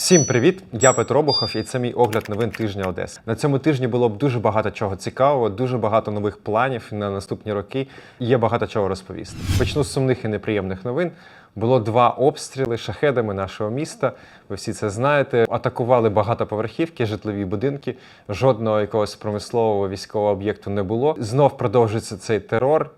Всім привіт! Я Петро Бухов, і це мій огляд новин тижня Одеси. На цьому тижні було б дуже багато чого цікавого, дуже багато нових планів на наступні роки. Є багато чого розповісти. Почну з сумних і неприємних новин. Було два обстріли шахедами нашого міста. Ви всі це знаєте. Атакували багатоповерхівки, житлові будинки. Жодного якогось промислового військового об'єкту не було. Знов продовжується цей терор.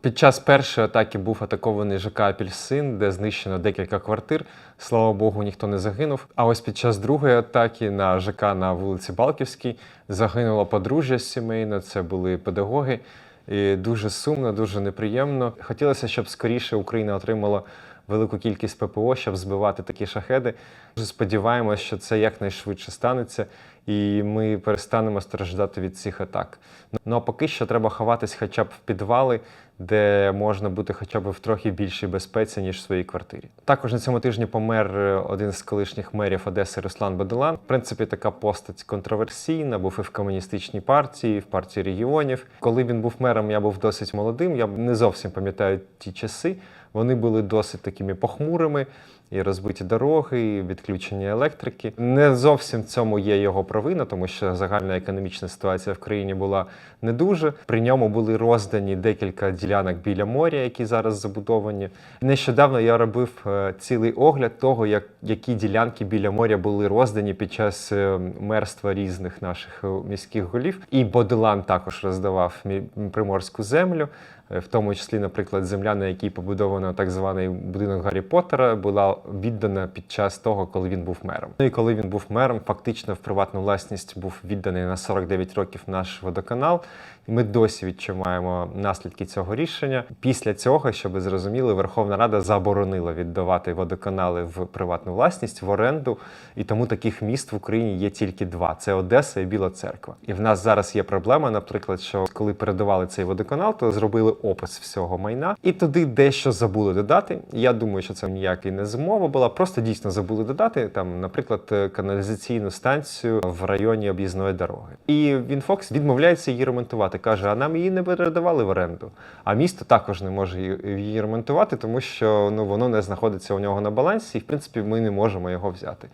Під час першої атаки був атакований ЖК Апельсин, де знищено декілька квартир. Слава Богу, ніхто не загинув. А ось під час другої атаки на ЖК на вулиці Балківській загинуло подружжя сімейне. Це були педагоги. І дуже сумно, дуже неприємно. Хотілося, щоб скоріше Україна отримала велику кількість ППО, щоб збивати такі шахеди. Дуже сподіваємося, що це якнайшвидше станеться, і ми перестанемо страждати від цих атак. Ну а поки що треба ховатись хоча б в підвали, де можна бути хоча б в трохи більшій безпеці, ніж в своїй квартирі. Також на цьому тижні помер е, один з колишніх мерів Одеси Руслан Баделан. В принципі, така постать контроверсійна, був і в комуністичній партії, і в партії регіонів. Коли він був мером, я був досить молодим. Я не зовсім пам'ятаю ті часи. Вони були досить такими похмурими. І розбиті дороги, і відключення електрики. Не зовсім цьому є його провина, тому що загальна економічна ситуація в країні була не дуже. При ньому були роздані декілька ділянок біля моря, які зараз забудовані. Нещодавно я робив е, цілий огляд того, як які ділянки біля моря були роздані під час е, мерства різних наших е, міських голів. І Бодилан також роздавав приморську землю. В тому числі, наприклад, земля, на якій побудовано так званий будинок Гаррі Поттера, була віддана під час того, коли він був мером. Ну і коли він був мером, фактично в приватну власність був відданий на 49 років наш водоканал. І ми досі відчуваємо наслідки цього рішення. Після цього, щоб ви зрозуміли, Верховна Рада заборонила віддавати водоканали в приватну власність в оренду. І тому таких міст в Україні є тільки два: це Одеса і Біла Церква. І в нас зараз є проблема, наприклад, що коли передавали цей водоканал, то зробили опис всього майна, і туди дещо забули додати. Я думаю, що це ніякий не змова була. Просто дійсно забули додати там, наприклад, е, каналізаційну станцію в районі об'їзної дороги. І Вінфокс відмовляється її ремонтувати. каже: а нам її не передавали в оренду. А місто також не може її- ремонтувати, тому що ну воно не знаходиться у нього на балансі, і в принципі ми не можемо його взяти.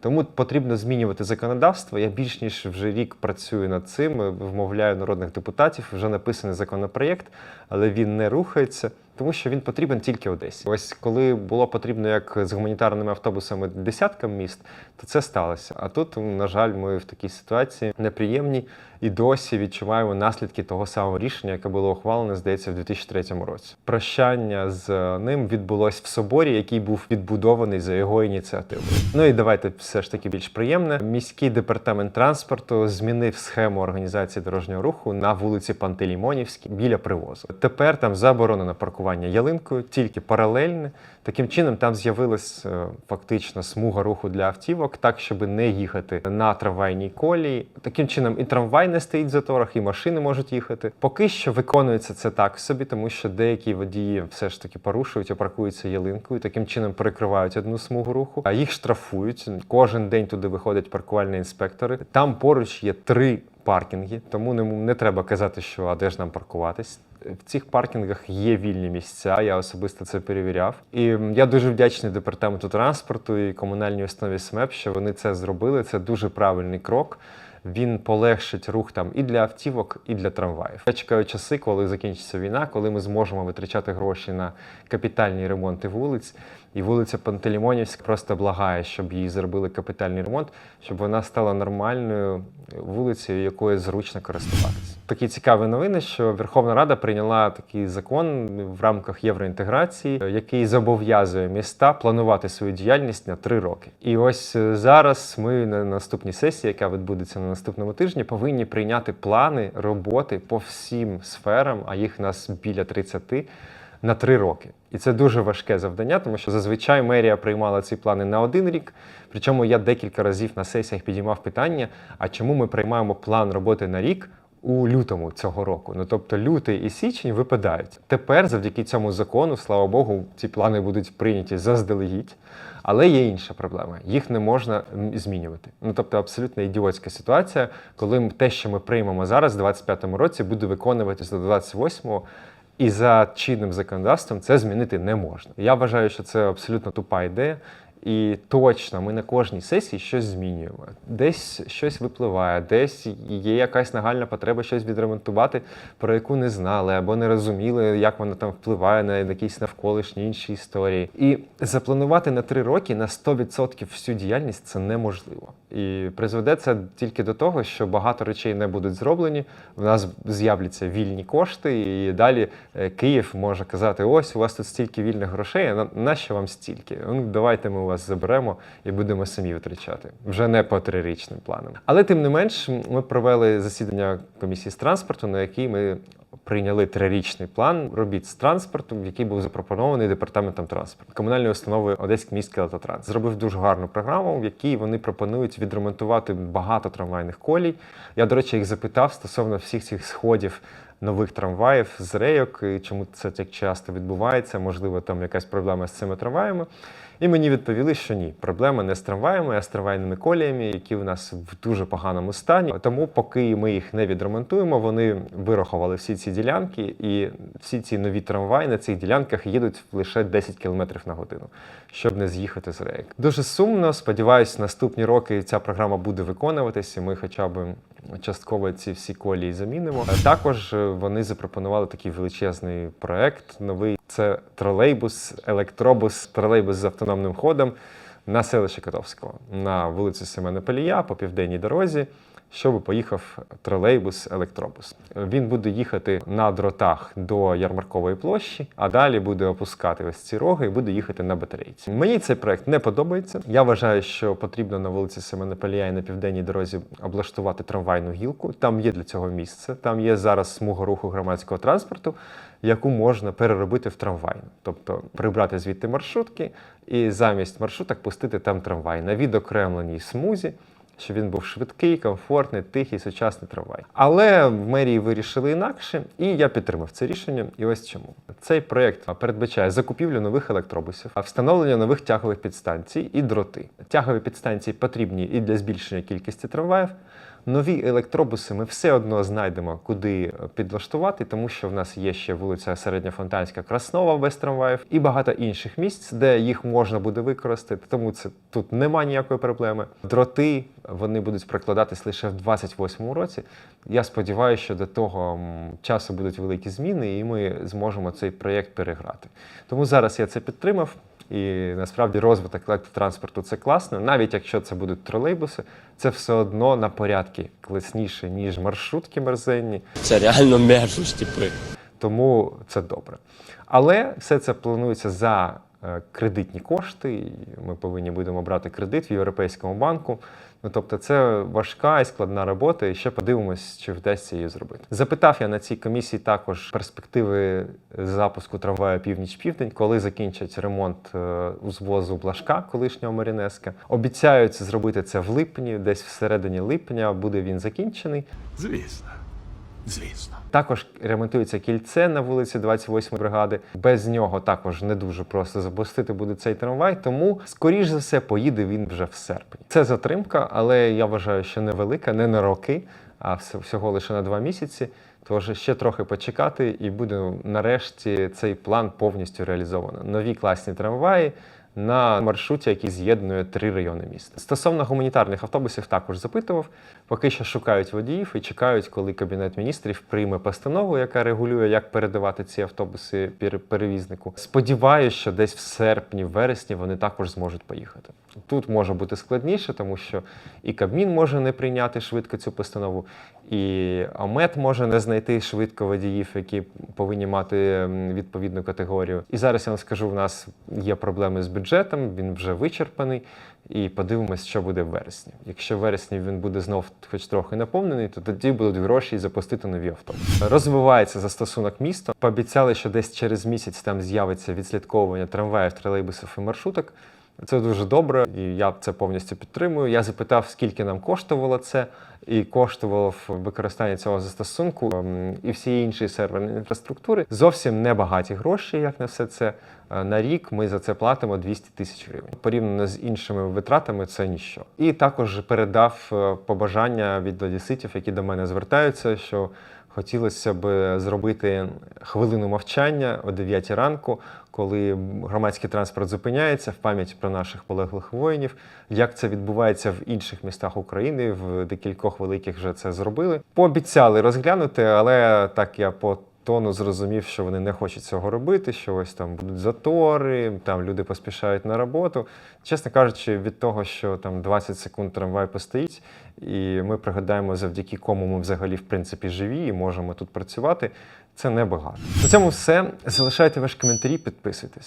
Тому потрібно змінювати законодавство. Я більш ніж вже рік працюю над цим, вмовляю народних депутатів. Вже написаний законопроєкт, але він не рухається, тому що він потрібен тільки Одесі. Ось коли було потрібно як з гуманітарними автобусами десяткам міст, то це сталося. А тут, на жаль, ми в такій ситуації неприємній і досі відчуваємо наслідки того самого рішення, яке було ухвалене, здається, в 2003 році. Прощання з ним відбулось в соборі, який був відбудований за його ініціативою. Ну і давайте все ж таки більш приємне. Міський департамент транспорту змінив схему організації дорожнього руху на вулиці Пантелеймонівській біля привозу. Тепер там заборонено паркування ялинкою, тільки паралельне. Таким чином, там з'явилась е, фактично смуга руху для автівок, так щоб не їхати на трамвайній колії. Таким чином, і трамвай не стоїть в заторах, і машини можуть їхати. Поки що виконується це так собі, тому що деякі водії все ж таки порушують і паркуються ялинкою. Таким чином перекривають одну смугу руху, а їх штрафують. Кожен день туди виходять паркувальні інспектори. Там поруч є три паркінги, тому не, не треба казати, що а де ж нам паркуватись. В цих паркінгах є вільні місця, я особисто це перевіряв. І я дуже вдячний департаменту транспорту і комунальній установі СМЕП, що вони це зробили. Це дуже правильний крок. Він полегшить рух там і для автівок, і для трамваїв. Я чекаю часи, коли закінчиться війна, коли ми зможемо витрачати гроші на капітальні ремонти вулиць. І вулиця Пантелеймонівська просто благає, щоб їй зробили капітальний ремонт, щоб вона стала нормальною вулицею, якою зручно користуватися. Такі цікаві новини, що Верховна Рада прийняла такий закон в рамках євроінтеграції, який зобов'язує міста планувати свою діяльність на три роки. І ось е, зараз ми на наступній сесії, яка відбудеться на наступному тижні, повинні прийняти плани роботи по всім сферам, а їх у нас біля 30, на три роки. І це дуже важке завдання, тому що зазвичай мерія приймала ці плани на один рік. Причому я декілька разів на сесіях підіймав питання: а чому ми приймаємо план роботи на рік? У лютому цього року, ну тобто лютий і січень випадають. Тепер, завдяки цьому закону, слава Богу, ці плани будуть прийняті заздалегідь. Але є інша проблема: їх не можна змінювати. Ну тобто, абсолютно ідіотська ситуація, коли те, що ми приймемо зараз, в 25-му році, буде виконуватися до 28-го, і за чинним законодавством це змінити не можна. Я вважаю, що це абсолютно тупа ідея. І точно ми на кожній сесії щось змінюємо. Десь щось випливає, десь є якась нагальна потреба щось відремонтувати, про яку не знали або не розуміли, як вона там впливає на якісь навколишні інші історії. І запланувати на три роки на 100% всю діяльність це неможливо. І призведе це тільки до того, що багато речей не будуть зроблені. В нас з'являться вільні кошти, і далі е, Київ може казати: ось у вас тут стільки вільних грошей, а на- нащо вам стільки? Ну, давайте ми у вас заберемо і будемо самі витрачати. Вже не по трирічним планам. Але тим не менш, ми провели засідання комісії з транспорту, на якій ми. Прийняли трирічний план робіт з транспортом, який був запропонований департаментом транспорту комунальної установи Одеський міський автотранс. Зробив дуже гарну програму, в якій вони пропонують відремонтувати багато трамвайних колій. Я, до речі, їх запитав стосовно всіх цих сходів нових трамваїв з рейок, і чому це так часто відбувається. Можливо, там якась проблема з цими трамваями. І мені відповіли, що ні, проблема не з трамваями, а з трамвайними коліями, які у нас в дуже поганому стані. Тому, поки ми їх не відремонтуємо, вони вирахували всі ці ділянки, і всі ці нові трамваї на цих ділянках їдуть лише 10 км на годину, щоб не з'їхати з рейк. Дуже сумно. Сподіваюсь, наступні роки ця програма буде виконуватися. Ми хоча б частково ці всі колії замінимо. Також е, вони запропонували такий величезний проект новий. Це тролейбус, електробус, тролейбус з автономним ходом на селище Котовського на вулиці Семена Пелія по південній дорозі. Щоб поїхав тролейбус, електробус. Він буде їхати на дротах до Ярмаркової площі, а далі буде опускати ось ці роги і буде їхати на батарейці. Мені цей проект не подобається. Я вважаю, що потрібно на вулиці Семена і на південній дорозі облаштувати трамвайну гілку. Там є для цього місце. Там є зараз смуга руху громадського транспорту, яку можна переробити в трамвайну, тобто прибрати звідти маршрутки і замість маршруток пустити там трамвай на відокремленій смузі. Щоб він був швидкий, комфортний, тихий, сучасний трамвай. Але в мерії вирішили інакше, і я підтримав це рішення. І ось чому цей проект передбачає закупівлю нових електробусів, встановлення нових тягових підстанцій і дроти. Тягові підстанції потрібні і для збільшення кількості трамваїв. Нові електробуси ми все одно знайдемо, куди підлаштувати, тому що в нас є ще вулиця Середньофонтанська Краснова без трамваїв і багато інших місць, де їх можна буде використати. Тому це тут нема ніякої проблеми. Дроти вони будуть прокладатись лише в 28-му році. Я сподіваюся, що до того часу будуть великі зміни, і ми зможемо цей проєкт переграти. Тому зараз я це підтримав. І насправді розвиток електротранспорту це класно, навіть якщо це будуть тролейбуси, це все одно на порядки класніше, ніж маршрутки мерзенні, Це реально мерзость, типи. тому це добре. Але все це планується за кредитні кошти. Ми повинні будемо брати кредит в Європейському банку. Ну тобто, це важка і складна робота, і ще подивимось, чи вдасться її зробити. Запитав я на цій комісії також перспективи запуску трамваю північ-південь, коли закінчать ремонт е, узвозу Блажка, колишнього Марінеска. Обіцяють зробити це в липні, десь всередині липня буде він закінчений. Звісно. Звісно. Також ремонтується кільце на вулиці 28 бригади. Без нього також не дуже просто запустити буде цей трамвай, тому, скоріш за все, поїде він вже в серпні. Це затримка, але я вважаю, що невелика, не на роки, а всього лише на два місяці. Тож ще трохи почекати, і буде нарешті цей план повністю реалізовано. Нові класні трамваї. На маршруті, який з'єднує три райони міста. Стосовно гуманітарних автобусів, також запитував. Поки що шукають водіїв і чекають, коли кабінет міністрів прийме постанову, яка регулює, як передавати ці автобуси перевізнику. Сподіваюся, що десь в серпні, в вересні вони також зможуть поїхати. Тут може бути складніше, тому що і Кабмін може не прийняти швидко цю постанову, і АМЕТ може не знайти швидко водіїв, які повинні мати відповідну категорію. І зараз я вам скажу, в нас є проблеми з бюджетом, він вже вичерпаний. І подивимось, що буде в вересні. Якщо в вересні він буде знов хоч трохи наповнений, то тоді будуть гроші запустити нові автобуси. Розвивається застосунок міста. Пообіцяли, що десь через місяць там з'явиться відслідковування трамваїв, тролейбусів і маршруток. Це дуже добре, і я це повністю підтримую. Я запитав, скільки нам коштувало це, і коштувало використання цього застосунку ем, і всієї іншої серверної інфраструктури. Зовсім небагаті гроші, як на все це. Е, На рік ми за це платимо 200 тисяч гривень. Порівняно з іншими витратами, це ніщо. І також передав е, побажання від одеситів, які до мене звертаються, що Хотілося б зробити хвилину мовчання о 9 ранку, коли громадський транспорт зупиняється в пам'ять про наших полеглих воїнів. Як це відбувається в інших містах України, в декількох великих вже це зробили. Пообіцяли розглянути, але так я по тону зрозумів, що вони не хочуть цього робити, що ось там будуть затори, там люди поспішають на роботу. Чесно кажучи, від того, що там 20 секунд трамвай постоїть, і ми пригадаємо, завдяки кому ми взагалі в принципі живі і можемо тут працювати. Це небагато. На цьому все. Залишайте ваші коментарі, підписуйтесь.